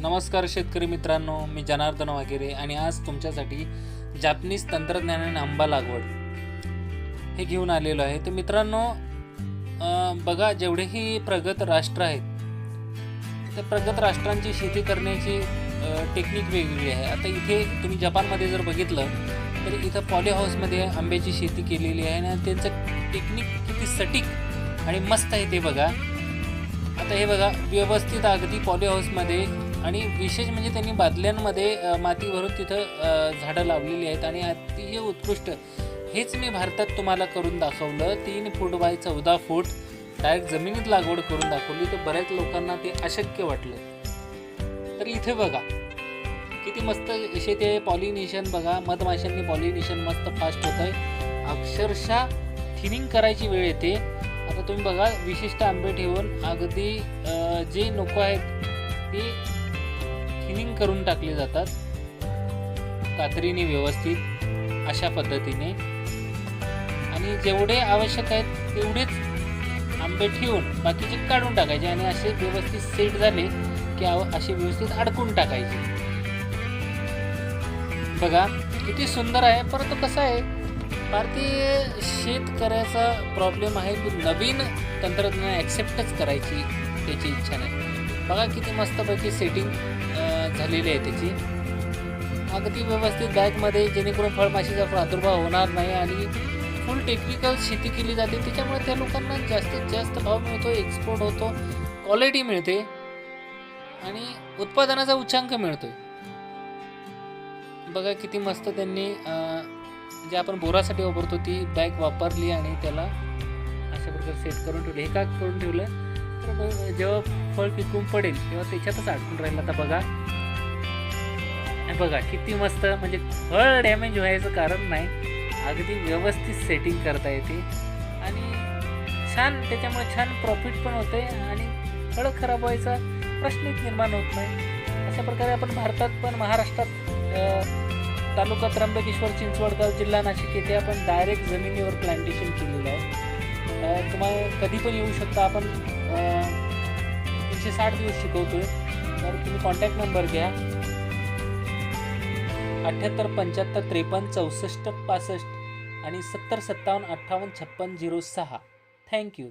नमस्कार शेतकरी मित्रांनो मी जनार्दन वगैरे आणि आज तुमच्यासाठी जापनीज तंत्रज्ञानाने आंबा लागवड हे घेऊन आलेलो आहे. तर मित्रांनो बघा जेवढेही प्रगत राष्ट्र आहेत त्या प्रगत राष्ट्रांची शेती करण्याची टेक्निक वेगळी आहे. आता इथे तुम्ही जपानमध्ये जर बघितलं तर इथं पॉली हाऊसमध्ये आंब्याची शेती केलेली आहे आणि त्यांचं टेक्निक किती सटीक आणि मस्त आहे ते बघा. आता हे बघा व्यवस्थित अगदी पॉली हाऊसमध्ये आणि विशेष म्हणजे त्यांनी बादल्यांमध्ये माती भरून तिथं झाडं लावलेली आहेत आणि अतिशय उत्कृष्ट. हेच मी भारतात तुम्हाला करून दाखवलं. तीन फूट बाय चौदा फूट डायरेक्ट जमिनीत लागवड करून दाखवली. तर बऱ्याच लोकांना ते अशक्य वाटलं. तर इथे बघा किती मस्त असे ते पॉलिनेशन बघा. मधमाशांनी पॉलिनेशन मस्त फास्ट होत आहे अक्षरशः थिनिंग करायची वेळ येते. आता तुम्ही बघा विशिष्ट आंबे ठेवून अगदी जे नको आहेत ते थिनिंग करून टाकले जातात. कात्रीने व्यवस्थित अशा पद्धतीने. आणि जेवढे आवश्यक आहेत तेवढेच आंबे ठेवून बाकीचे काढून टाकायचे आणि असे व्यवस्थित सेट झाले की असे व्यवस्थित अडकून टाकायचे. बघा किती सुंदर आहे. परंतु कसं आहे भारतीय शेतकऱ्याचा प्रॉब्लेम आहे की नवीन तंत्रज्ञान ॲक्सेप्टच करायची त्याची इच्छा नाही. बघा किती मस्तपैकी सेटिंग झालेली आहे त्याची. अगदी व्यवस्थित बॅगमध्ये जेणेकरून फळमाशीचा प्रादुर्भाव होणार नाही आणि फुल टेक्निकल शेती केली जाते. त्याच्यामुळे त्या लोकांना जास्तीत जास्त भाव मिळतो एक्सपोर्ट होतो क्वालिटी मिळते आणि उत्पादनाचा उच्चांक मिळतो बघा किती मस्त त्यांनी जे आपण बोरासाठी वापरतो ती बॅग वापरली आणि त्याला अशा प्रकारे सेट करून ठेवलं. हे का करून ठेवलं? तर जेव्हा फळ पिकून पडेल तेव्हा त्याच्यातच अडकून राहील. आता बघा बघा किती मस्त म्हणजे फळ डॅमेज व्हायचं कारण नाही. अगदी व्यवस्थित सेटिंग करता येते. आणि छान त्याच्यामुळे छान प्रॉफिट पण होते आणि फळ खराब व्हायचा प्रश्नच निर्माण होत नाही. अशा प्रकारे आपण भारतात पण महाराष्ट्रात तालुका त्र्यंबकेश्वर चिंचवडगाव जिल्हा नाशिक येथे आपण डायरेक्ट जमिनीवर प्लांटेशन केलेलं आहे. तुम्हाला कधी पण येऊ शकता. आपण तीनशे साठ दिवस शिकवतोय. तर तुम्ही कॉन्टॅक्ट नंबर घ्या. अठ्ठ्याहत्तर पंच्याहत्तर त्रेपन्न चौसष्ट पासष्ट आणि सत्तर सत्तावन्न अठ्ठावन्न छप्पन झिरो सहा. थँक्यू